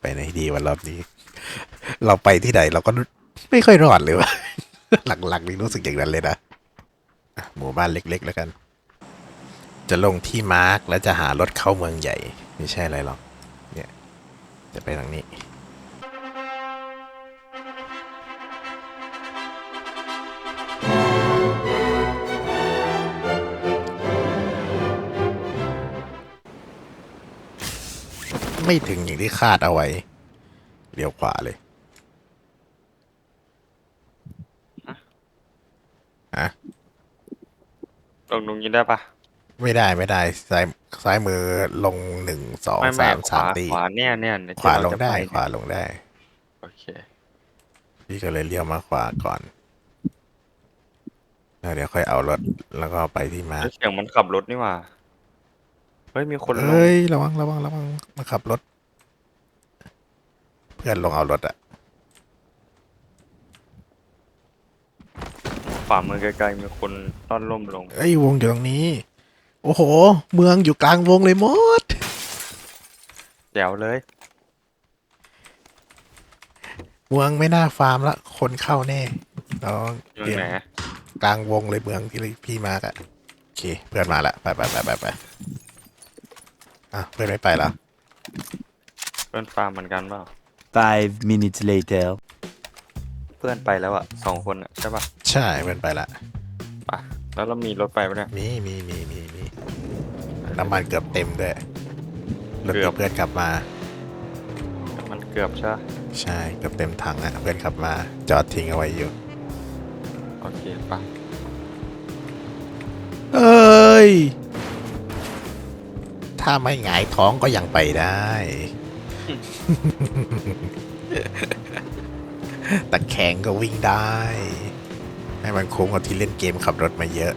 ไปไหนดีวันรอบนี้ เราไปที่ไหนเราก็ไม่ค่อยรอดเลยวะหลังๆนี่รู้สึกอย่างนั้นเลยนะอะหมู่บ้านเล็ก ๆ แล้วกัน จะลงที่มาร์กแล้วจะหารถเข้าเมืองใหญ่ ไม่ใช่อะไรหรอก เนี่ย จะไปทางนี้ ไม่ถึงอย่างที่คาดเอาไว้เลี้ยวขวาเลยอะลงตรงนี้ได้ปะไม่ได้ไม่ได้ซ้ายซ้ายมือลงหนึ่งสองไม่ไม่สามขสามวาตีขวาเนี่ยเนี่ยเยขวาที่เรลงจะได้ปขวาลงได้ โอเค พี่ก็เลยเลี้ยวมาขวาก่อนแล้วเดี๋ยวค่อยเอารถแล้วก็ไปที่มาแล้วเสียงมันขับรถนี่หว่าเฮ้ยมีคนลงเอ้ยระวังระวังระวังมาขับรถ เพื่อนลงเอารถอะขวามือไกลๆมีคนต้อนล่มลงเอ้ยวงอยู่ตรงนี้ โอ้โห เมืองอยู่กลางวงเลยมดแจ๋วเลย เมืองไม่น่าฟาร์มละ คนเข้าแน่เราอยู่เตรียมไหนกลางวงเลยเมืองที่พี่มาร์กอะโอเค เพื่อนมาละ ไปไปไปไปไป อะเพื่อนไม่ไปแล้วเพื่อนฟาร์มเหมือนกันเปล่า Five minutes later. เพื่อนไปแล้วอะสองคนอะใช่ปะใช่เพื่อนไปละไปะแล้วเรามีรถไปปะเนี่ย มีมีมีมีมีน้ำมันเกือบเต็มด้วยรถเกืกัอบบเพื่อนขับมา มันเกือบใช่ปะใช่เกือบเต็มถังอะเพื่อนขับมา จอดทิ้งเอาไว้อยู่ โอเคปะเอ้ย ถ้าไม่หงายท้องก็ยังไปได้ ตะแคงก็วิ่งได้ ให้มันคุ้มกับที่เล่นเกมขับรถมาเยอะ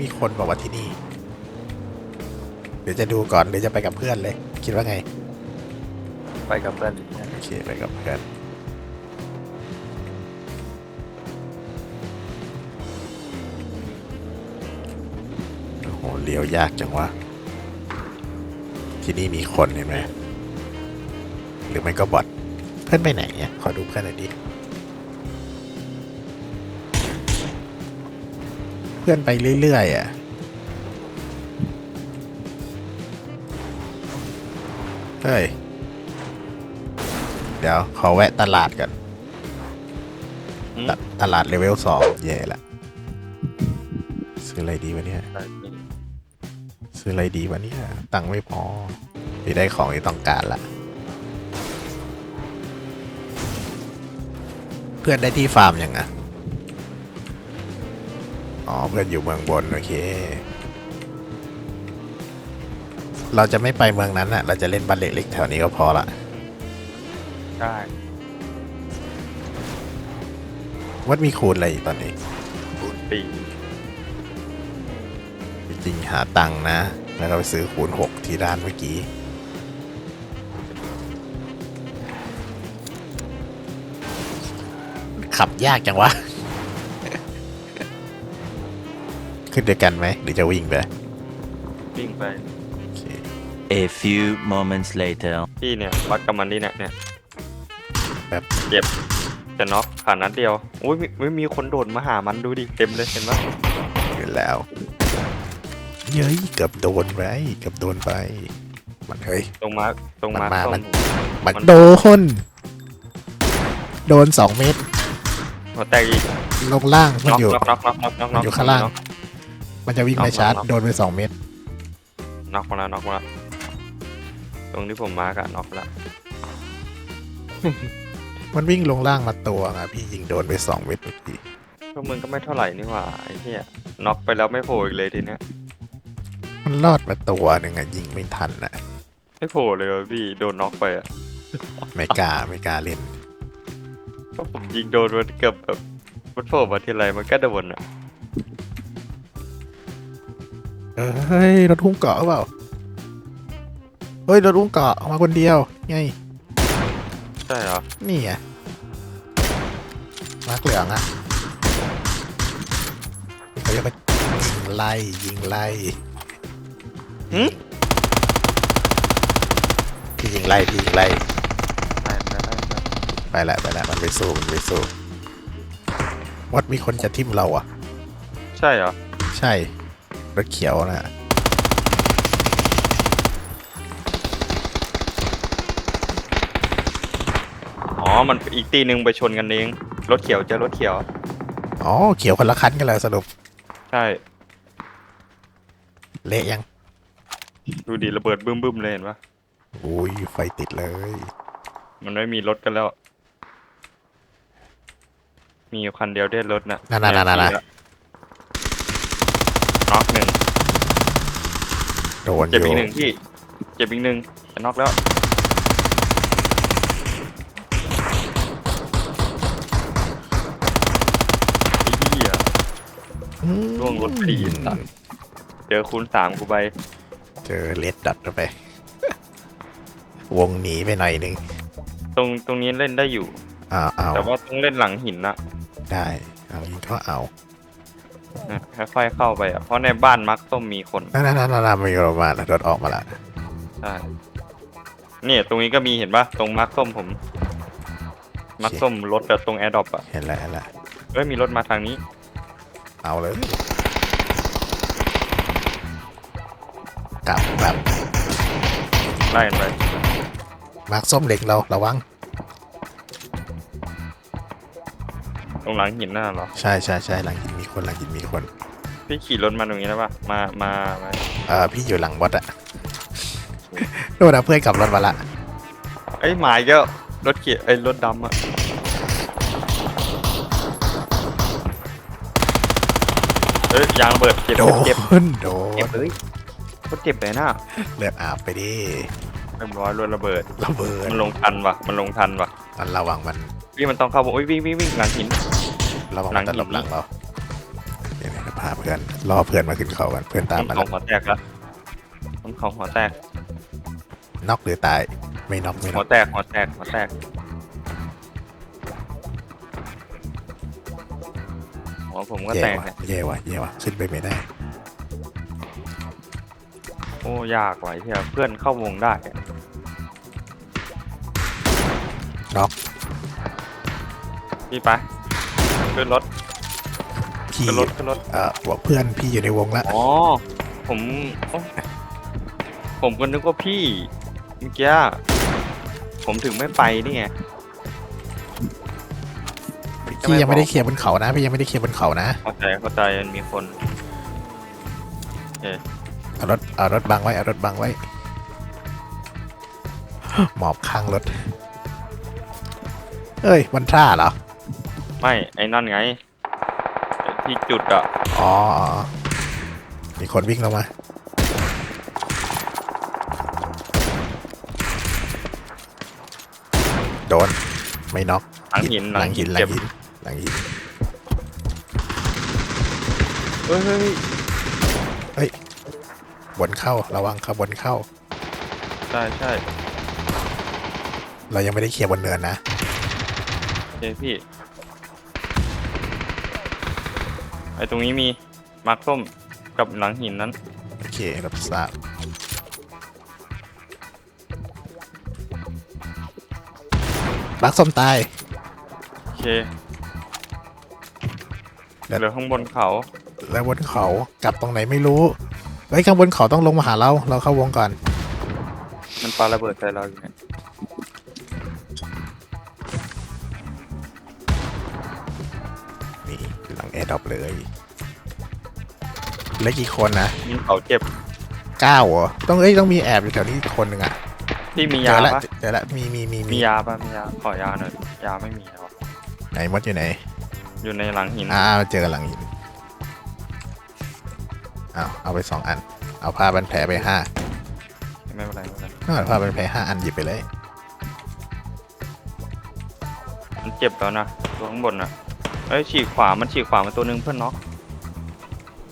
มีคนบอกว่าที่นี่ เดี๋ยวจะดูก่อน เดี๋ยวจะไปกับเพื่อนเลย คิดว่าไง ไปกับเพื่อนโอเคไปกับเพื่อน เลี้ยวยากจังวะ ที่นี่มีคนเห็นไหมหรือไม่ก็บอทเพื่อนไปไหนเนี่ย ขอดูเพื่อนหน่อยดิ เพื่อนไปเรื่อยๆอะเฮ้ย เดี๋ยวขอแวะตลาดกันอืมตตลาดเลเวลสองแย่ละซื้ออะไรดีวะเนี่ย ซื้ออะไรดีวะเนี่ยตังค์ไม่พอไปได้ของที่ต้องการละเพื่อนได้ที่ฟาร์มยังอะอ๋อเพื่อนอยู่เมืองบนโอเค เราจะไม่ไปเมืองนั้นอะเราจะเล่นบ้านเล็กๆแถวนี้ก็พอละได้วัดมีคูณอะไรอีกตอนนี้คูณปีจ ริงๆหาตังค์นะ แล้วก็ไปซื้อคูณหกที่ร้านเมื่อกี้ ขับยากจังวะ ขึ้นด้วยกันไหม หรือจะวิ่งไป วิ่งไปโอเค A few moments later. พี่เนี่ยวัดกับมันนี่เนี่ยเนี่ยแบบ เจ็บจะน็อกผ่านนัดเดียวอุ้ยมีมีมีคนโดดมาหามันดูดิ เต็มเลยเห็นปะอยู่แล้ว เย้ยเกือบโดนไปเกือบโดนไป มันเฮ้ย ตรงมาร์คตรงมาร์คมันมา ส้มันมมันมันโดน โดนสองเมตร หัวแตกอีกลงล่างมันน็อกอยู่ น็อกน็อกน็อกน็อกน็อกมันอยู่ข้างล่างน็อกมันจะวิ่งน็อกมาชาร์จน็อกโดนไปสองเมตร น็อกมาแล้วน็อกมาแล้วตรงที่ผมมาร์กอะน็อกแล้วมันวิ่งลงล่างมาตัวไงพี่ยิงโดนไปสองเมตรเมื่อกี้พวกมึงก็ไม่เท่าไหร่นี่หว่าไอ้เหี้ยน็อกไปแล้วไม่โผล่อีกเลยทีเนี้ย มันรอดมาตัวหนึ่งอะยิงไม่ทันอะไม่โผล่เลยว่ะพี่โดนน็อกไปอะไม่กล้าไม่กล้าเล่นก็ผมยิงโดนมันเกือบแบบมันโผล่มาทีไรมันก็โดนอะเฮ้ยรถหุ้มเกาะหรือเปล่า เฮ้ยรถหุ้มเกาะมาคนเดียว ไง ใช่เหรอนี่ไงมาร์กเหลืองอะเขาจะมายิงไล่ยิงไล่ หึพี่ยิงไล่พี่ยิงไล่ไปไปไปไปไปแล้วไปแล้วมันไปสู้มันไปสู้วัดมีคนจะทิมเราอะ ใช่เหรอ ใช่รถเขียวนะ อ๋อ มันอีกตีหนึ่งไปชนกันเอง รถเขียวเจอรถเขียว อ๋อ เขียวคนละคันกันเลยสรุป ใช่ เละยัง ดูดิระเบิดบึ้มบึ้มๆเลยเห็นปะอุ้ยไฟติดเลย มันไม่มีรถกันแล้ว มีอยู่คันเดียวได้รถน่ะนั่นนั่นนั่นนั่นขี่ละน็อกหนึ่งโดนอเจ็บยู่อีกหนึ่งพี่ เจ็บอีกหนึ่งจะน็อกแล้ว ไอ้เหี้ยอืมล่วงรถพอดีสัตว์เจอคูณสามกูไป เจอเลดดัดเข้าไป วงหนีไปหน่อยหนึ่งตรงตรงนี้เล่นได้อยู่อ้าวเอาแต่ว่าต้องเล่นหลังหินนะได้เอายิงก็เอานะค่อยๆเข้าไปอะเพราะในบ้านมักต้องมีคนนั่นนั่นนั่นนั่นมีรถมาแล้วรถออกมาละใช่เนี่ยตรงนี้ก็มีเห็นปะตรงมาร์คส้มผมมาร์คส้มรถแบบตรงแอร์ดรอปอะเห็นแล้วเห็นแล้วเอ้ยมีรถมาทางนี้ เอาเลย กลับกลับไล่กันไปมาร์คส้มเหล็กเราระวัง ตรงหลังหินน่ะเหรอ ใช่ใช่ใช่หลังหินมีคนหลังหินมีคนพี่ขี่รถมาตรงนี้ได้ปะมามามาเออพี่อยู่หลังวัดอะโดนเอาเพื่อนกลับรถมาละเอ้ยหมายก็รถเกียร์ไอ้ยรถดำอะเอ้ยยางระเบิดเจ็บโดเจ็บนโดเจ็บนเลย โคตรเจ็บเลยน่ะเลือดอาบไปดิเรียบร้อยรถระเบิด ระเบิดมันลงทันวะมันลงทันวะมันระวังมันวิ่งมันต้องเข้าวงอุ้ยวิ่งวิ่งวิ่งหลังหิน ระวังหลัมันงจะหลบหินหลังเราเดี๋ยวนะพาเพื่อนรอเพื่อนมาขึ้นเขากันเพื่อนตามต้มานเขาแล้วหัวแตกแล้วต้นเขาหัวแตกน็อกหรือตายไม่น็อกไม่น็หัอวกแตกหัวแตกหัวแตกหัวผมก็แย่แตกว่ะเนี่ยแย่ว่ะแย่ว่ะขึ้นไปไม่ได้โอ้ยากไหวเที่ยเพื่อนเข้าวงได้อะน็อกพี่ไปขึ้นรถพี่ขึ้นรถขึ้นรถ เอ่อบอกเพื่อนพี่อยู่ในวงละอ๋อ ผมโอ้ผมก็นึกว่าพี่เมื่อกี้ผมถึงไม่ไปนี่ไง พี่ยังไม่ได้เคลียร์บนเขานะพี่ยังไม่ได้เคลียร์บนเขานะ เข้าใจเข้าใจมันมีคนเอารถเอารถบังไว้เอารถบังไว้ หมอบข้างรถ เอ้ย มันท่าเหรอ ไม่ ไอ้นั่นไงไอ้ที่จุดอะอ๋ออ๋อ มีคนวิ่งลงมา โดน ไม่น็อกหลังหินหลังหินหลัเจ็งบหินหลังหิน เฮ้ยเฮ้ยเฮ้ย บนเข้าระวังครับบนเข้า ใช่ใช่เรายังไม่ได้เคลียร์บนเนินนะ โอเคพี่ ไอ้ตรงนี้มีมาร์คส้มกับหลังหินนั้น โอเครับทราบบักส้มตาย โอเคเดี๋ยว เหลือข้างบนเขา แล้วบนเขากลับตรงไหนไม่รู้ เฮ้ยข้างบนเขาต้องลงมาหาเรา เราเข้าวงก่อน มันปาระเบิดใส่เราอยู่เนี่ยนี่อยู่หลังแอร์ดรอปเลยเหลือกี่คนนะยิงเขาเจ็บเก้าเหรอต้องเอ้ยต้องมีแอบอยู่แถวนี้อีกคนหนึ่งอะพี่มีเจยาอละปะเจอละมีมีมีมียาปะมียาขอยาหน่อยยาไม่มีแล้วไหนมดอยู่ไหนอยู่ในหลังหินอ่าเจอกันหลังหิน เอาเอาไปสองอัน เอาผ้าบันแผลไปห้าไม่เป็นไรไม่เป็นไรเอาผ้าบันแผลห้าอันหยิบไปเลย มันเจ็บแล้วนะตัวข้างบนนะเอ้ยฉีกขวา มันฉีกขวามาตัวหนึงเพื่อนน็อก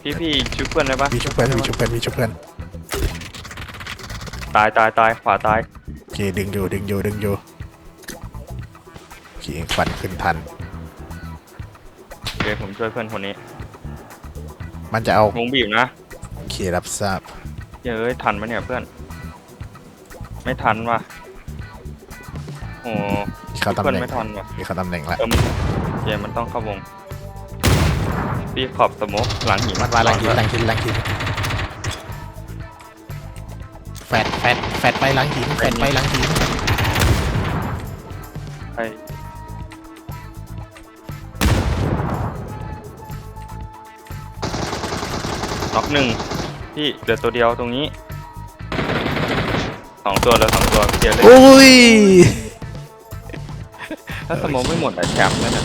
พี่พี่ชุบเพื่อนได้ปะพี่ชุบเพื่อนพี่ชุบเพื่อนพี่ชุบเพื่อนตายตายตายขวาตายโอเคดึงอยู่ดึงอยู่ดึงอยู่โอเคฟันขึ้นทันโอเคผมช่วยเพื่อนคนนี้ มันจะเอาวงบีบนะโอเครับทราบเฮ้ยทันไหมเนี่ยเพื่อน ไม่ทันว่ะโอ้เขาตำเพื่อนแหน่งไม่ทันว่ะมีเขาตำแหน่งละเออมันเกมมันต้องเข้าวงพี่ขอบสโมกหลังหินมันมาลังหินลังหินลังหินแฟดแฟดแฟดไปลังหินแฟดไปลังหินไอ้ น็อกหนึ่งพี่เหลือตัวเดียวตรงนี้สองตัวเหลือสองตัวเคลียร์เลยโอ้ย ถ้าสโมกไม่หมดอะแชมป์แล้วเนี่ย